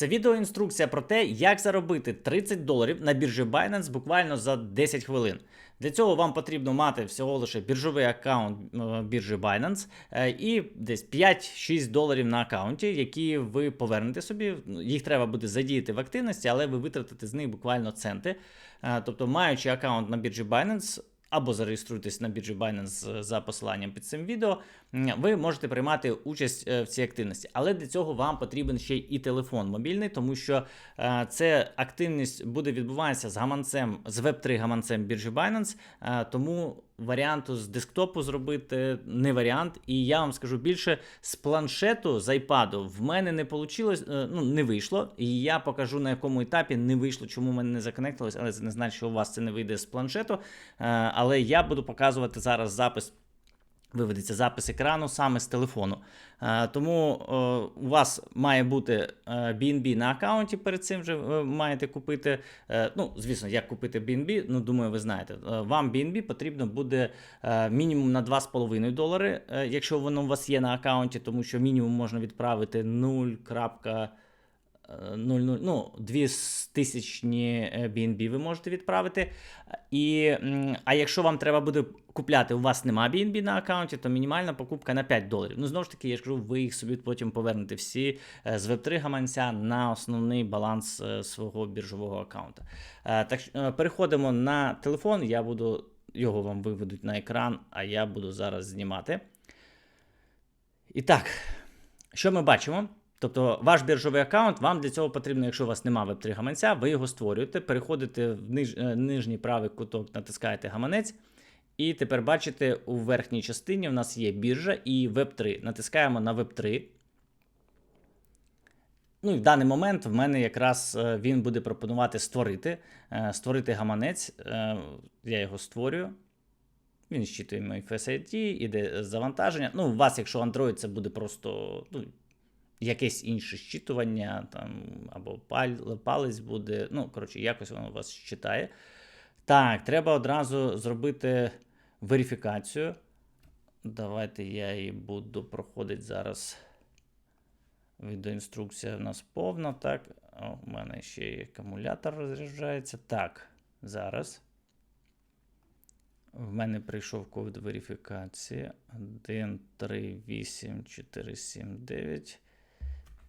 Це відеоінструкція про те, як заробити 30 доларів на біржі Binance буквально за 10 хвилин. Для цього вам потрібно мати всього лише біржовий аккаунт е, біржі Binance е, і десь 5-6 доларів на аккаунті, які ви повернете собі. Їх треба буде задіяти в активності, але ви витратите з них буквально центи. Е, Тобто, маючи аккаунт на біржі Binance, або зареєструйтесь на біржі Binance за посиланням під цим відео, ви можете приймати участь е, в цій активності. Але для цього вам потрібен ще і телефон мобільний, тому що е, це активність буде відбуватися з гаманцем, з веб 3 гаманцем біржі Binance, е, тому варіанту з десктопу зробити не варіант. І я вам скажу більше, з планшету, з iPad в мене не вийшло, ну не вийшло. І я покажу на якому етапі не вийшло, чому в мене не законектилось, але це не значить, що у вас це не вийде з планшету. Е, Але я буду показувати зараз запис. Виведеться запис екрану саме з телефону. Е, Тому е, у вас має бути е, BNB на аккаунті. Перед цим вже ви маєте купити. е, Ну, звісно, як купити BNB, ну думаю, ви знаєте. Е, Вам BNB потрібно буде е, мінімум на 2,5 долари, е, якщо воно у вас є на аккаунті, тому що мінімум можна відправити 0. 0,0, ну, 2 тисячні BNB ви можете відправити. І, а якщо вам треба буде купляти, у вас нема BNB на аккаунті, то мінімальна покупка на 5 доларів. Ну, знову ж таки, я кажу, ви їх собі потім повернете всі е, з Web3 гаманця на основний баланс е, свого біржового аккаунта. Е, Так, переходимо на телефон, я буду, його вам виведуть на екран, а я буду зараз знімати. І так, що ми бачимо? Тобто ваш біржовий аккаунт, вам для цього потрібно, якщо у вас немає веб-3 гаманця, ви його створюєте, переходите в ниж, е, нижній правий куток, натискаєте гаманець. І тепер бачите, у верхній частині у нас є біржа і Web3. Натискаємо на Web3. Ну і в даний момент в мене якраз е, він буде пропонувати створити, е, створити гаманець. Я його створюю. Він щитує мій Face ID, іде завантаження. Ну, у вас, якщо Android, це буде просто ну, якесь інше щитування, там, або палець буде. Ну, коротше, якось воно вас щитає. Так, треба одразу зробити верифікацію. Давайте я її буду проходити зараз. Відеоінструкція в нас повна. Так, О, у мене ще й акумулятор розряджається. Так, зараз. В мене прийшов код верифікації 138479.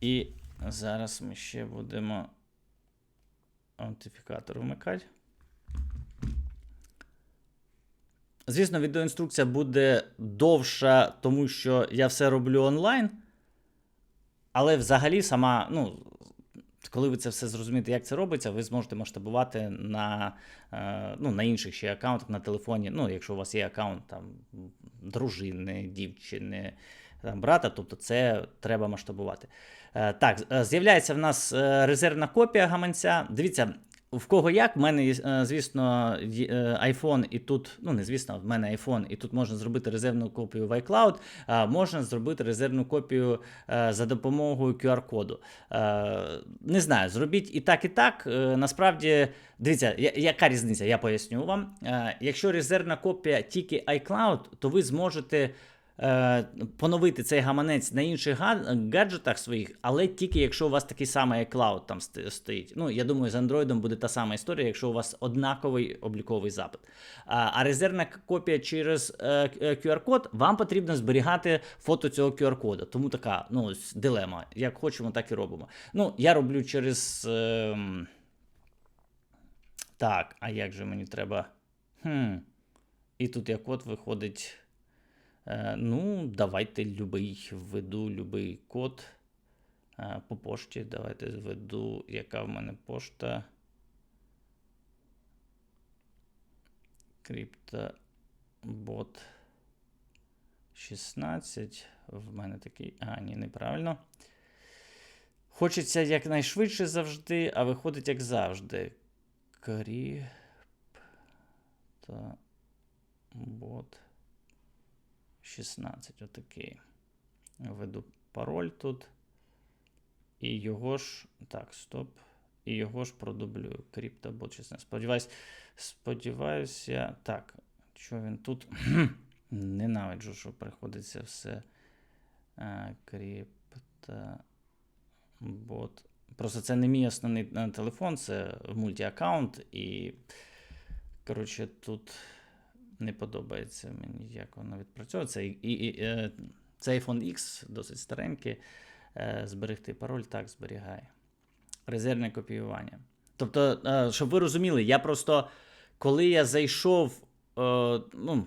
І зараз ми ще будемо аутентифікатор вмикати. Звісно, відеоінструкція буде довша, тому що я все роблю онлайн. Але взагалі сама, ну, коли ви це все зрозумієте, як це робиться, ви зможете масштабувати на, е, ну, на інших ще аккаунтах на телефоні. Ну, якщо у вас є аккаунт там, дружини, дівчини, там, брата, тобто це треба масштабувати. Е, так, е, з'являється в нас е, резервна копія гаманця. Дивіться, в кого як, в мене, е, звісно, е, iPhone і тут, ну не звісно, в мене iPhone, і тут можна зробити резервну копію в iCloud, а можна зробити резервну копію е, за допомогою QR-коду. Е, Не знаю, зробіть і так, і так. Е, Насправді, дивіться, яка різниця, я поясню вам. Е, Якщо резервна копія тільки iCloud, то ви зможете. Е, Поновити цей гаманець на інших гаджетах своїх, але тільки якщо у вас такий самий iCloud там стоїть. Ну, я думаю, з Android буде та сама історія, якщо у вас однаковий обліковий запит. А, резервна копія через е, к- е, QR-код, вам потрібно зберігати фото цього QR-кода. Тому така ну, дилема. Як хочемо, так і робимо. Ну, я роблю через. ем, Так, а як же мені треба. Хм. І тут як код виходить. Е, ну, давайте любий введу любий код е, по пошті. Давайте введу, яка в мене пошта. Криптобот 16. В мене такий. А, ні, неправильно. Хочеться якнайшвидше завжди, а виходить як завжди. Криптобот. 16, отакий. Введу пароль тут. І його ж. Так, стоп. І його ж продублюю. CryptoBot 16. Сподіваюсь, сподіваюся. Так, що він тут? Ненавиджу, що приходиться все. Е, CryptoBot Просто це не мій основний е, телефон, це мультіаккаунт, і. Коротше, тут не подобається мені, як воно відпрацьовує. Це, і, і, е, це iPhone X досить старенький. Е, зберегти пароль, так, зберігає. Резервне копіювання. Тобто, е, щоб ви розуміли, я просто, коли я зайшов, ну,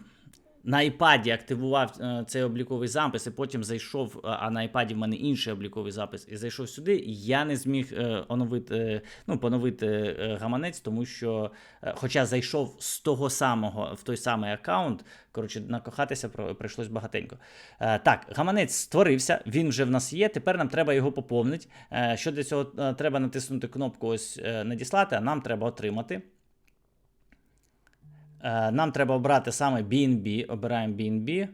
на iPad активував е, цей обліковий запис, і потім зайшов, а- а на iPad в мене інший обліковий запис, і зайшов сюди, я не зміг е, оновити, е, ну, поновити е, гаманець, тому що, е, хоча зайшов з того самого в той самий аккаунт, коротше, накохатися прийшлось багатенько. Е, так, гаманець створився, він вже в нас є. Тепер нам треба його поповнити. Е, що для цього е, треба натиснути кнопку ось е, надіслати, а нам треба отримати. Е, Нам треба обрати саме BNB. Обираємо BNB.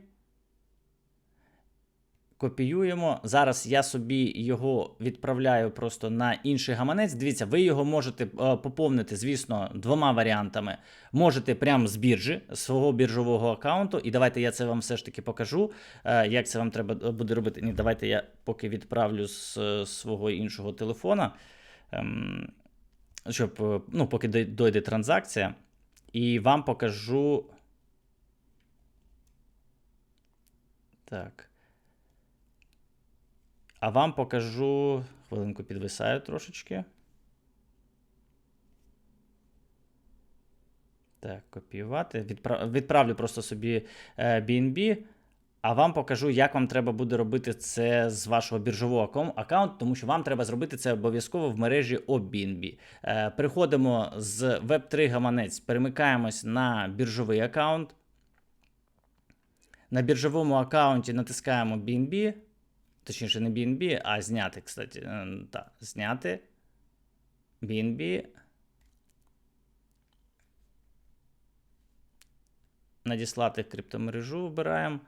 Копіюємо. Зараз я собі його відправляю просто на інший гаманець. Дивіться, ви його можете е, поповнити, звісно, двома варіантами. Можете прямо з біржі, з свого біржового аккаунту. І давайте я це вам все ж таки покажу, е, як це вам треба буде робити. Ні, давайте я поки відправлю з свого іншого телефона, ем, щоб, ну, поки дойде транзакція. І вам покажу. Так. А вам покажу. Хвилинку підвисаю трошечки. Так, копіювати. Відправ... Відправлю просто собі е, BNB. А вам покажу, як вам треба буде робити це з вашого біржового аккаунту, тому що вам треба зробити це обов'язково в мережі OBNB. Е, Переходимо з Web3 гаманець, перемикаємось на біржовий аккаунт. На біржовому аккаунті натискаємо BNB. Точніше, не BNB, а зняти, кстати. Е, Так, зняти. BNB. Надіслати криптомережу обираємо.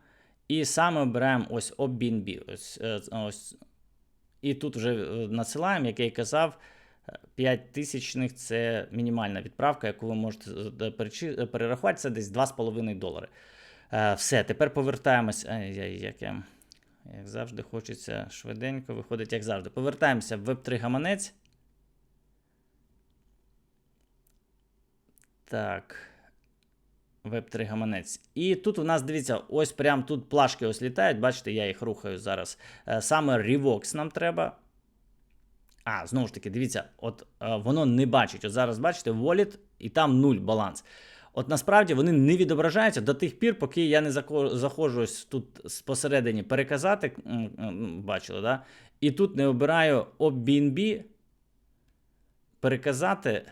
І саме обираємо ось OBNB. Ось, е, ось. І тут вже е, надсилаємо, як я і казав, 5 тисячних це мінімальна відправка, яку ви можете е, перерахувати, це десь 2,5 долари. Все, тепер повертаємось. Як, я, як завжди, хочеться швиденько, виходить, як завжди. Повертаємося в Web3 гаманець. Так. Web3 гаманець. І тут у нас, дивіться, ось прям тут плашки ось літають. Бачите, я їх рухаю зараз. Е, Саме Revox нам треба. А, знову ж таки, дивіться, от е, воно не бачить. От зараз бачите, wallet, і там нуль баланс. От насправді вони не відображаються до тих пір, поки я не заходжу ось тут посередині переказати. Бачили, да? І тут не обираю OBNB, переказати.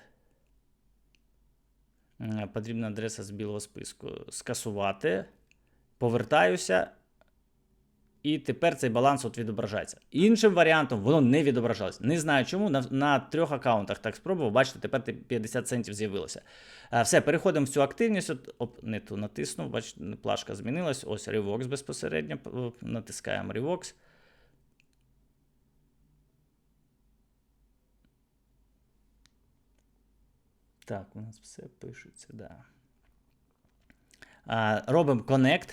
Е, Потрібна адреса з білого списку. Скасувати. Повертаюся. І тепер цей баланс от відображається. Іншим варіантом воно не відображалось. Не знаю чому. На, на трьох аккаунтах так спробував. Бачите, тепер 50 центів з'явилося. Е, Все, переходимо в цю активність. От, оп, не ту натиснув. Бачите, плашка змінилась. Ось Revox безпосередньо. Натискаємо Revox. Так, у нас все пишеться, да. А, робимо Connect.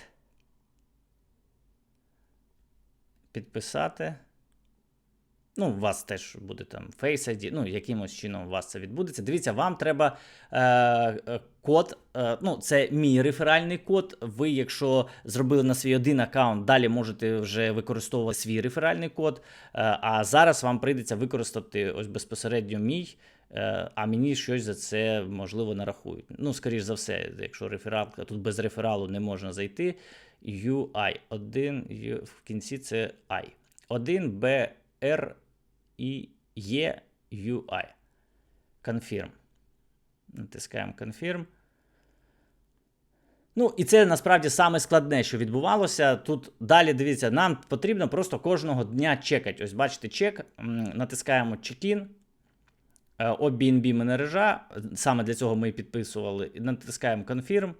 Підписати. Ну, у вас теж буде там Face ID, ну, якимось чином у вас це відбудеться. Дивіться, вам треба е, е, код. Е, ну, це мій реферальний код. Ви, якщо зробили на свій один аккаунт, далі можете вже використовувати свій реферальний код. Е, а зараз вам прийдеться використати ось безпосередньо мій. Е, А мені щось за це можливо нарахують. Ну, скоріш за все, якщо рефералка, тут без рефералу не можна зайти. UI 1 в кінці це I. 1 B R і E UI. Confirm. Натискаємо Confirm. Ну, і це насправді саме складне, що відбувалося. Тут далі дивіться, нам потрібно просто кожного дня чекати. Ось бачите, чек. Натискаємо check-in. Е, OBNB мережа. Саме для цього ми підписували. Натискаємо Confirm.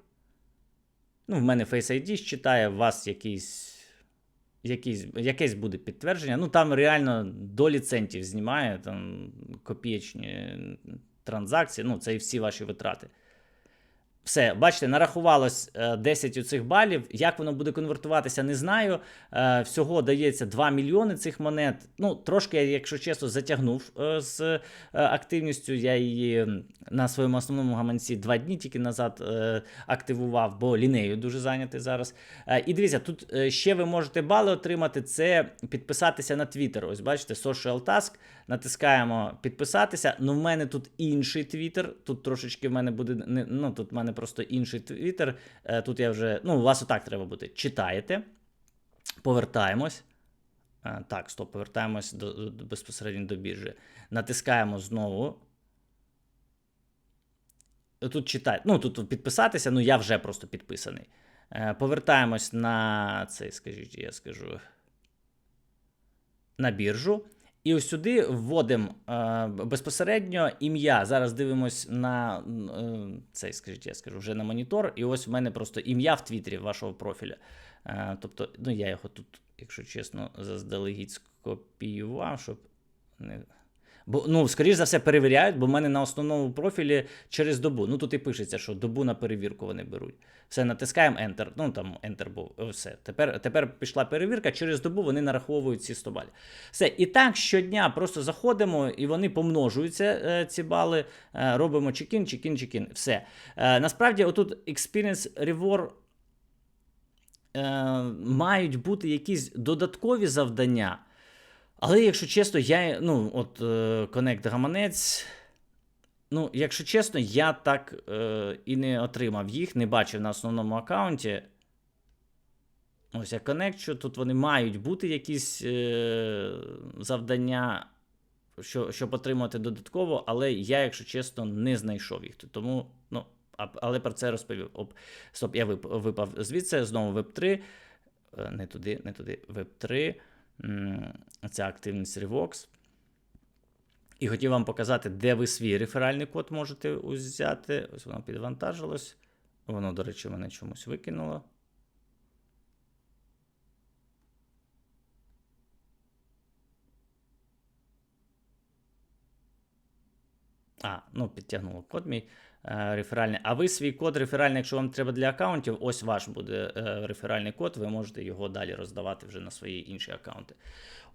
Ну, в мене Face ID считає, у вас якийсь, якийсь, якесь буде підтвердження. Ну, там реально до ліцентів знімає, там копієчні транзакції, ну, це і всі ваші витрати. Все, бачите, нарахувалось е, 10 у цих балів. Як воно буде конвертуватися, не знаю. Е, Всього дається 2 мільйони цих монет. Ну, трошки, якщо чесно, затягнув е, з е, активністю. Я її на своєму основному гаманці два дні тільки назад е, активував, бо лінею дуже зайнятий зараз. Е, І дивіться, тут е, ще ви можете бали отримати. Це підписатися на Twitter. Ось бачите, Social Task. Натискаємо підписатися. Ну, в мене тут інший Twitter. Тут трошечки в мене буде ну тут в мене просто інший Twitter. Е, Тут я вже ну, у вас отак треба бути. Читаєте, повертаємось. Е, Так, стоп, повертаємось до, до безпосередньо до біржі. Натискаємо знову. Тут читати, ну тут підписатися, ну я вже просто підписаний. Е, Повертаємось на цей, скажіть, я скажу. На біржу. І ось сюди вводимо е, безпосередньо ім'я. Зараз дивимось на е, цей, скажіть, я скажу, вже на монітор. І ось в мене просто ім'я в Твіттері вашого профіля. Е, тобто, ну я його тут, якщо чесно, заздалегідь скопіював, щоб не. Бо, ну, скоріш за все, перевіряють, бо в мене на основному профілі через добу. Ну тут і пишеться, що добу на перевірку вони беруть. Все, натискаємо Enter. Ну там Enter був. Все. Тепер, тепер пішла перевірка. Через добу вони нараховують ці 100 балів. Все. І так щодня просто заходимо, і вони помножуються, е, ці бали. Е, робимо чекін, чекін, чекін. Все. Е, насправді, отут Experience Reward е, мають бути якісь додаткові завдання. Але, якщо чесно, я, ну, от е, Connect гаманець. Ну, якщо чесно, я так е, і не отримав їх, не бачив на основному аккаунті. Ось я коннекчу, тут вони мають бути якісь е, завдання, що, щоб отримати додатково, але я, якщо чесно, не знайшов їх. Тому, ну, але про це розповів. Оп, стоп, я вип- випав звідси, знову Web3. Е, Не туди, не туди, Web3. М, Ця активність Revox. І хотів вам показати, де ви свій реферальний код можете взяти. Ось воно підвантажилось. Воно, до речі, мене чомусь викинуло. А, ну підтягнуло код мій реферальний. А ви свій код реферальний, якщо вам треба для аккаунтів, ось ваш буде е, реферальний код, ви можете його далі роздавати вже на свої інші аккаунти.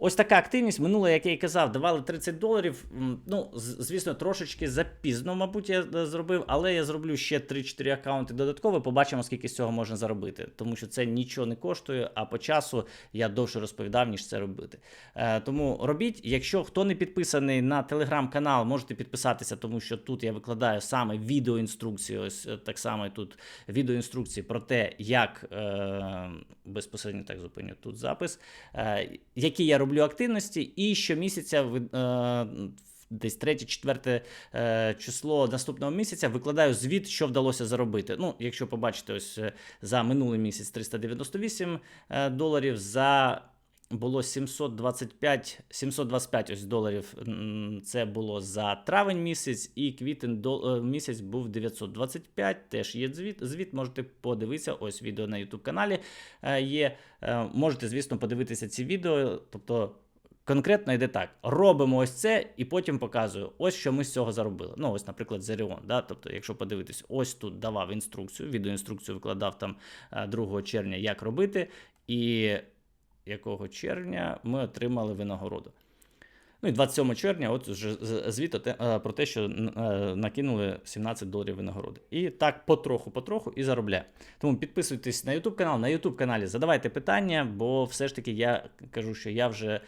Ось така активність. Минуле, як я і казав, давали 30 доларів. Ну, звісно, трошечки запізно, мабуть, я е, зробив, але я зроблю ще 3-4 аккаунти додатково. Побачимо, скільки з цього можна заробити. Тому що це нічого не коштує, а по часу я довше розповідав, ніж це робити. Е, тому робіть. Якщо хто не підписаний на телеграм-канал, можете підписатися, тому що тут я викладаю саме відеоінструкції. Ось е, так само тут відеоінструкції про те, як е, безпосередньо так зупиню тут запис, е, які я роблю активності, і щомісяця е, Десь 3-4 е, число наступного місяця викладаю звіт, що вдалося заробити. Ну, якщо побачите, ось е, за минулий місяць 398 е, доларів, за було 725, 725 ось доларів. Це було за травень місяць, і квітень до, е, місяць був 925. Теж є звіт. Звіт можете подивитися. Ось відео на YouTube каналі е, є. Е, Можете, звісно, подивитися ці відео. Тобто. Конкретно йде так: робимо ось це, і потім показую, ось що ми з цього заробили. Ну, ось, наприклад, Зеріон. Да? Тобто, якщо подивитись, ось тут давав інструкцію, відеоінструкцію викладав там е, 2 червня, як робити, і якого червня ми отримали винагороду. Ну і 27 червня, от вже звіт е, про те, що е, накинули 17 доларів винагороди. І так потроху-потроху і заробляє. Тому підписуйтесь на YouTube канал. На YouTube каналі задавайте питання, бо все ж таки я кажу, що я вже.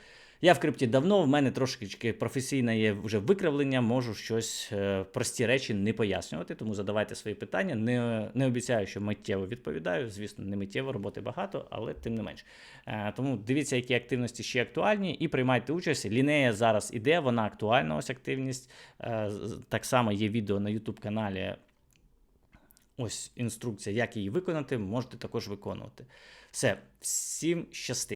Я в крипті давно, в мене трошечки професійне є вже викривлення, можу щось е, прості речі не пояснювати, тому задавайте свої питання. Не, не обіцяю, що миттєво відповідаю. Звісно, не миттєво, роботи багато, але тим не менш. Е, тому дивіться, які активності ще актуальні, і приймайте участь. Лінея зараз іде, вона актуальна, ось активність. Е, так само є відео на YouTube каналі. Ось інструкція, як її виконати, можете також виконувати. Все, всім щасти.